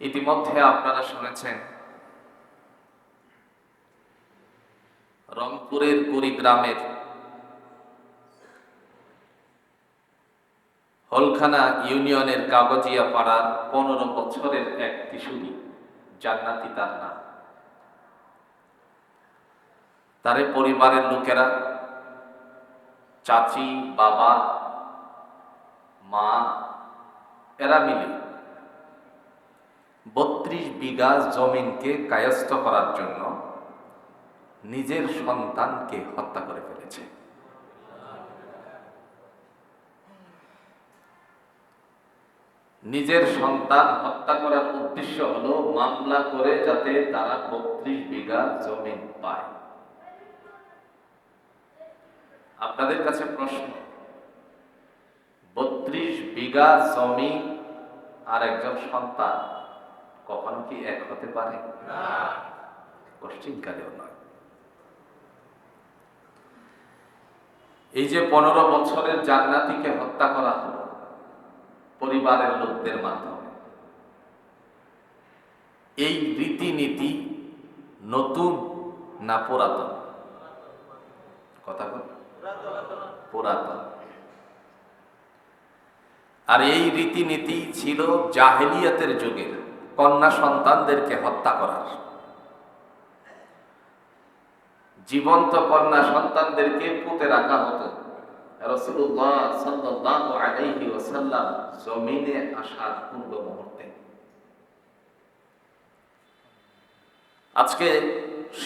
ইতিমধ্যে আপনারা শুনেছেন। রংপুরের কুড়িগ্রামের হলখানা ইউনিয়নের কাগজিয়া পাড়ার পনেরো বছরের এক কিশোরী, জান্নাতি তার নাম। তার পরিবারের লোকেরা চাচি, বাবা, মা, এরা মিলে বত্রিশ বিঘা জমিনকে কায়স্থ করার জন্য নিজের সন্তানকে হত্যা করে ফেলেছে। নিজের সন্তান হত্যা করার উদ্দেশ্য হলো মামলা করে যাতে তারা বত্রিশ বিঘা জমিন পায়। আপনাদের কাছে প্রশ্ন, বত্রিশ বিঘা জমি আর একজন সন্তান কখনো কি এক হতে পারে? পশ্চিমকালেও নয়। এই যে পনেরো বছরের জান্নাতিকে হত্যা করা হলো পরিবারের লোকদের মাধ্যমে এই রীতিনীতি নতুন না পুরাতন? কথা পুরাতন। আর এই রীতিনীতি ছিল জাহেলিয়াতের যুগের। কন্যা সন্তানদেরকে হত্যা করার। জীবন্ত কন্যা সন্তানদেরকে পুঁতে রাখা হতো। জমিনে আসার পূর্ব মুহূর্তে। আজকে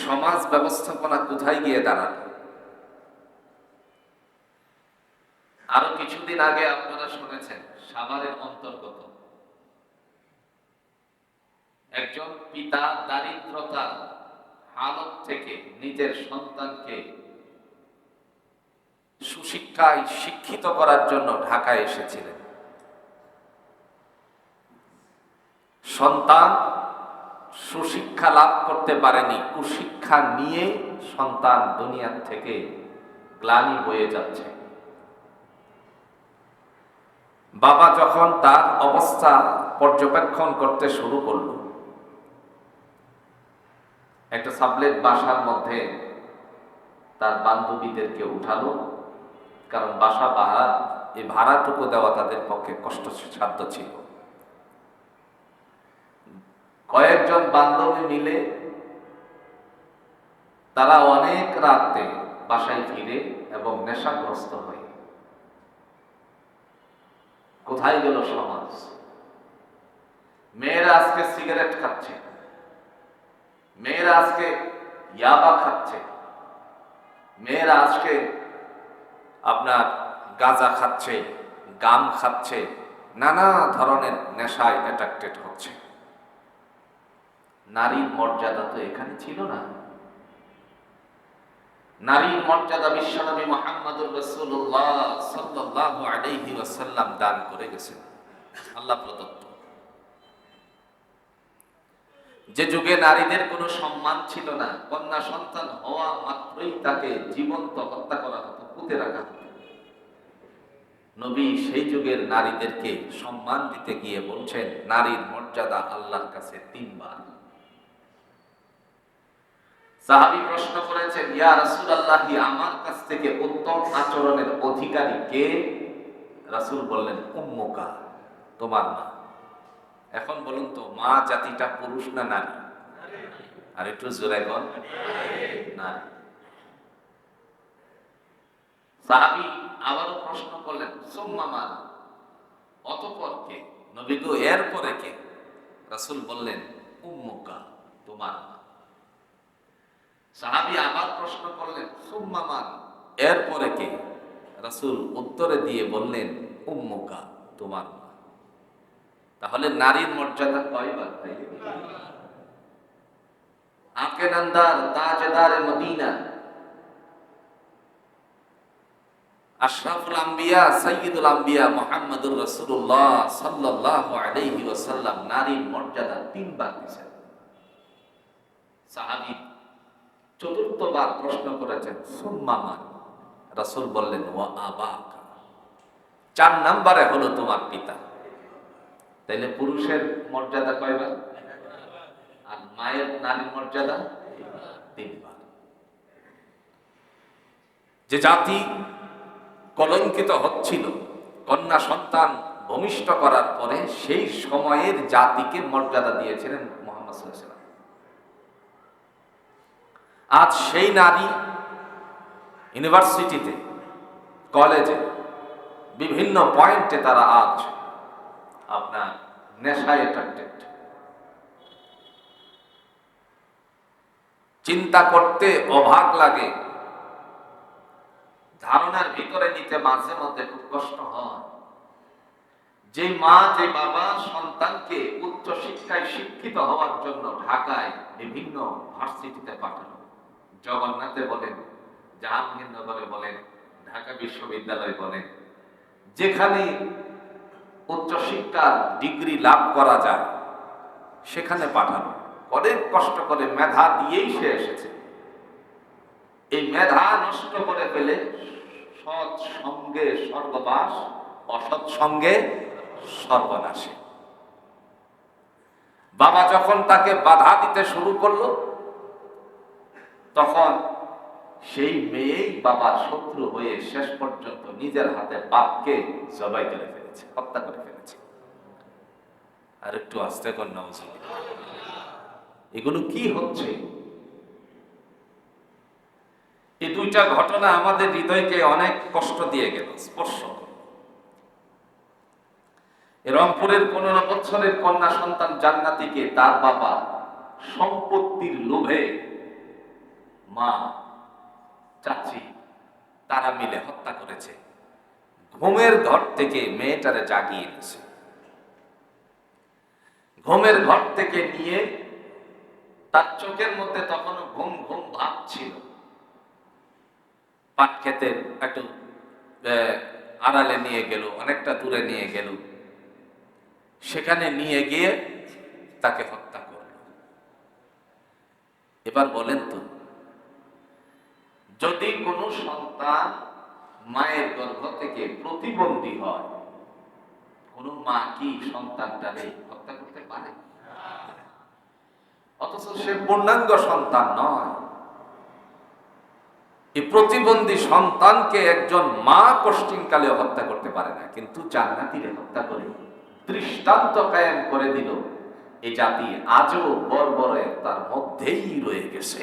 সমাজ ব্যবস্থাপনা কোথায় গিয়ে দাঁড়াল আরও কিছুদিন আগে আপনারা শুনেছেন, সাভারের অন্তর্গত। একজন পিতা দারিদ্রতার হালত থেকে নিজের সন্তানকে সুশিক্ষায় শিক্ষিত করার জন্য ঢাকায় এসেছিলেন। সন্তান সুশিক্ষা লাভ করতে পারেনি, কুশিক্ষা নিয়ে সন্তান দুনিয়ার থেকে গ্লানি বয়ে যাচ্ছে। বাবা যখন তার অবস্থা পর্যবেক্ষণ করতে শুরু করল একটা সাবলেট বাসার মধ্যে তার বান্ধবীদেরকে উঠালো, কারণ বাসা ভাড়া, এই ভাড়াটুকু দেওয়া তাদের পক্ষে কষ্ট সাধ্য ছিল। কয়েকজন বান্ধবী মিলে তারা অনেক রাতে বাসায় ফিরে এবং নেশাগ্রস্ত হয়ে কোথায় গেল সমাজ? মেয়েরা আজকে সিগারেট খাচ্ছে। মেয়েরা আজকে ইয়াবা খাচ্ছে মেয়েরা আজকে আপনার গাঁজা খাচ্ছে গাম খাচ্ছে নানা ধরনের নেশায় অ্যাট্রাক্টেড হচ্ছে নারীর মর্যাদা তো এখানে ছিল না নারীর মর্যাদা বিশ্বনবী মোহাম্মদুর রসুল্লাহ সাল্লাল্লাহু আলাইহি ওয়াসাল্লাম দান করে গেছেন আল্লাহ প্রদত্ত যে যুগে নারীদের কোনো সম্মান ছিল না, কন্যা সন্তান হওয়া মাত্রই তাকে জীবন্ত হত্যা করা হতো, পুঁতে রাখা হতো। নবী সেই যুগের নারীদেরকে সম্মান দিতে গিয়ে বলছেন, নারীর মর্যাদা আল্লাহর কাছে তিনবার। সাহাবি প্রশ্ন করেছেন, ইয়া রাসূলুল্লাহ আমার কাছ থেকে উত্তম আচরণের অধিকারী কে? রাসূল বললেন, উম্মুকা, তোমার মা। এখন বলুন তো, মা জাতিটা পুরুষ না নারী? আর একটু জোরে কন নারী। সাহাবি আবারও প্রশ্ন করলেন, সুম্মা মা, অতপর কে? নবী গো, এরপরে কে? রাসূল বললেন, উম্মুকা, তোমার সাহাবি আবার প্রশ্ন করলেন, সুম্মা মান এরপরে কে? রাসূল উত্তরে দিয়ে বললেন, উম্মুকা, তোমার মা। তাহলে নারীর মর্যাদা কয়বার ভাই আকে নন্দার, তাজদার মদিনা। আশরাফুল আম্বিয়া, সাইয়্যিদুল আম্বিয়া মুহাম্মদুর রাসূলুল্লাহ সাল্লাল্লাহু আলাইহি ওয়াসাল্লাম নারীর মর্যাদা তিনবার দিয়েছেন। সাহাবী চতুর্থবার প্রশ্ন করেছেন সুম্মামান রাসূল বললেন, ওয়া আবাকা। চার নম্বরে হলো তোমার পিতা। তাইলে পুরুষের মর্যাদা কয়বার আর মায়ের নারীর মর্যাদা তিনবার যে জাতি কলঙ্কিত হচ্ছিল, কন্যা সন্তান ভূমিষ্ঠ করার পরে সেই সময়ের জাতিকে মর্যাদা দিয়েছিলেন মোহাম্মদ ওয়াসাল্লাম। আজ সেই নারী ইউনিভার্সিটিতে, কলেজে, বিভিন্ন পয়েন্টে তারা আজ আপনার নেশায় অ্যাট্রাক্টেড চিন্তা করতে অভাগ লাগে। ধারণার ভিতরে নিতে মাঝে মধ্যে খুব কষ্ট হয়। যে মা, যে বাবা সন্তানকে উচ্চ শিক্ষায় শিক্ষিত হওয়ার জন্য ঢাকায় বিভিন্ন ভার্সিটিতে পাঠানো জগন্নাথে বলেন, জাহাঙ্গীরনগরে বলেন, ঢাকা বিশ্ববিদ্যালয় বলেন, যেখানে উচ্চ শিক্ষার ডিগ্রি লাভ করা যায়, সেখানে পাঠানো। অনেক কষ্ট করে মেধা দিয়েই সে এসেছে। এই মেধা নষ্ট করে ফেলে সৎ সঙ্গে স্বর্গবাস, অসৎ সঙ্গে সর্বনাশে। বাবা যখন তাকে বাধা দিতে শুরু করল, তখন সেই মেয়েই বাবার শত্রু হয়ে শেষ পর্যন্ত নিজের হাতে বাপকে জবাই করে ফেলেছে, হত্যা করে ফেলেছে। আর একটু আস্তে কর। এগুলো কি হচ্ছে? এই দুইটা ঘটনা আমাদের হৃদয়কে অনেক কষ্ট দিয়ে গেল, স্পর্শ রংপুরের পনেরো বছরের কন্যা সন্তান জান্নাতিকে তার বাবা সম্পত্তির লোভে মা চাচি, তারা মিলে হত্যা করেছে। ঘুমের ঘর থেকে মেয়েটারে জাগিয়ে এনেছে ঘুমের ঘর থেকে নিয়ে তার চোখের মধ্যে তখনও ঘুম ঘুম ভাব ছিল। পাট ক্ষেতের একটু আড়ালে নিয়ে গেল, অনেকটা দূরে নিয়ে গেল। সেখানে নিয়ে গিয়ে তাকে হত্যা করল। এবার বলেন তো যদি কোনো সন্তান মায়ের গর্ভ থেকে প্রতিবন্ধী হয়, কোন মা কি সন্তানটারে হত্যা করতে পারে? অথচ সে পূর্ণাঙ্গ সন্তান নয়। এই প্রতিবন্ধী সন্তানকে একজন মা কষ্টিনকালে হত্যা করতে পারে না, কিন্তু জান্নাতিরে হত্যা করে দৃষ্টান্ত কায়েম করে দিল। এই জাতি আজও বর্বরে তার মধ্যেই রয়ে গেছে।